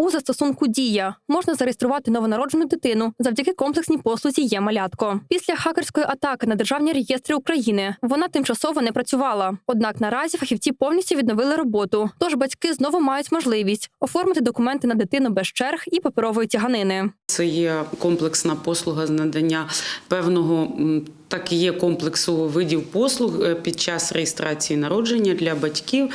У застосунку Дія можна зареєструвати новонароджену дитину завдяки комплексній послузі є малятко. Після хакерської атаки на державні реєстри України вона тимчасово не працювала. Однак наразі фахівці повністю відновили роботу. Тож батьки знову мають можливість оформити документи на дитину без черг і паперової тяганини. Це є комплексна послуга з надання певного так і є комплексу видів послуг е, під час реєстрації народження для батьків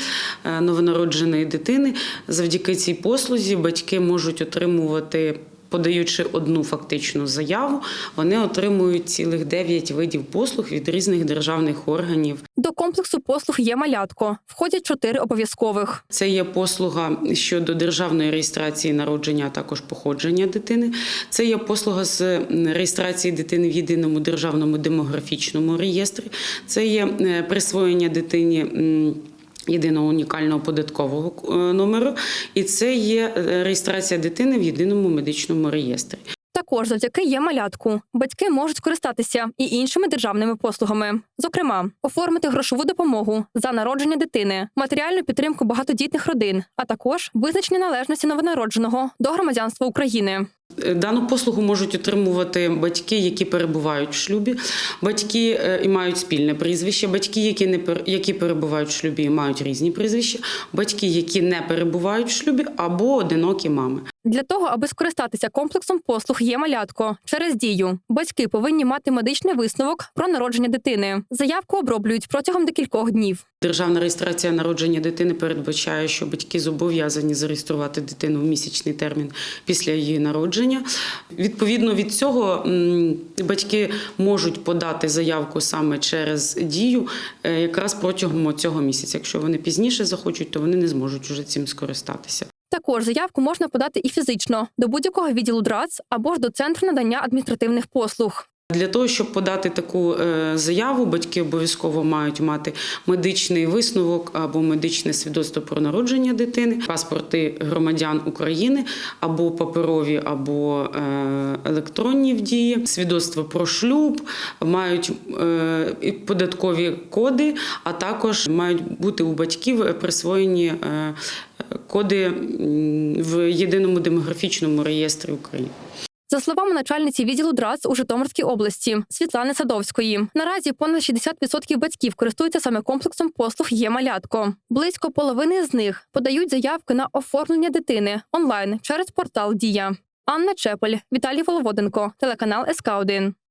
е, новонародженої дитини. Завдяки цій послузі батьки можуть отримувати. Подаючи одну фактичну заяву, вони отримують цілих 9 видів послуг від різних державних органів. До комплексу послуг є малятко. Входять чотири обов'язкових. Це є послуга щодо державної реєстрації народження, а також походження дитини. Це є послуга з реєстрації дитини в єдиному державному демографічному реєстрі. Це є е, присвоєння дитині. Єдиного унікального податкового е, номеру, і це є е, реєстрація дитини в єдиному медичному реєстрі. Також завдяки є малятку. Батьки можуть скористатися і іншими державними послугами, зокрема, оформити грошову допомогу за народження дитини, матеріальну підтримку багатодітних родин, а також визначення належності новонародженого до громадянства України. Е, Дану послугу можуть отримувати батьки, які перебувають в шлюбі, батьки е, і мають спільне прізвище, батьки, які не які перебувають в шлюбі і мають різні прізвища, батьки, які не перебувають в шлюбі, або одинокі мами. Для того, аби скористатися комплексом послуг є малятко через дію, батьки повинні мати медичний висновок про народження дитини. Заявку оброблюють протягом декількох днів. Державна реєстрація народження дитини передбачає, що батьки зобов'язані зареєструвати дитину в місячний термін після її народження. Відповідно від цього батьки можуть подати заявку саме через дію е, якраз протягом цього місяця. Якщо вони пізніше захочуть, то вони не зможуть уже цим скористатися. Також заявку можна подати і фізично до будь-якого відділу ДРАЦ або ж до центру надання адміністративних послуг. Для того, щоб подати таку е, заяву, батьки обов'язково мають мати медичний висновок або медичне свідоцтво про народження дитини, паспорти громадян України або паперові, або е, електронні в дії, свідоцтво про шлюб, мають е, податкові коди, а також мають бути у батьків присвоєні коди в єдиному демографічному реєстрі України. За словами начальниці відділу ДРАЦ у Житомирській області Світлани Садовської, наразі понад 60% батьків користуються саме комплексом послуг є малятко. Близько половини з них подають заявки на оформлення дитини онлайн через портал Дія. Анна Чепель, Віталій Воловоденко, телеканал СК 1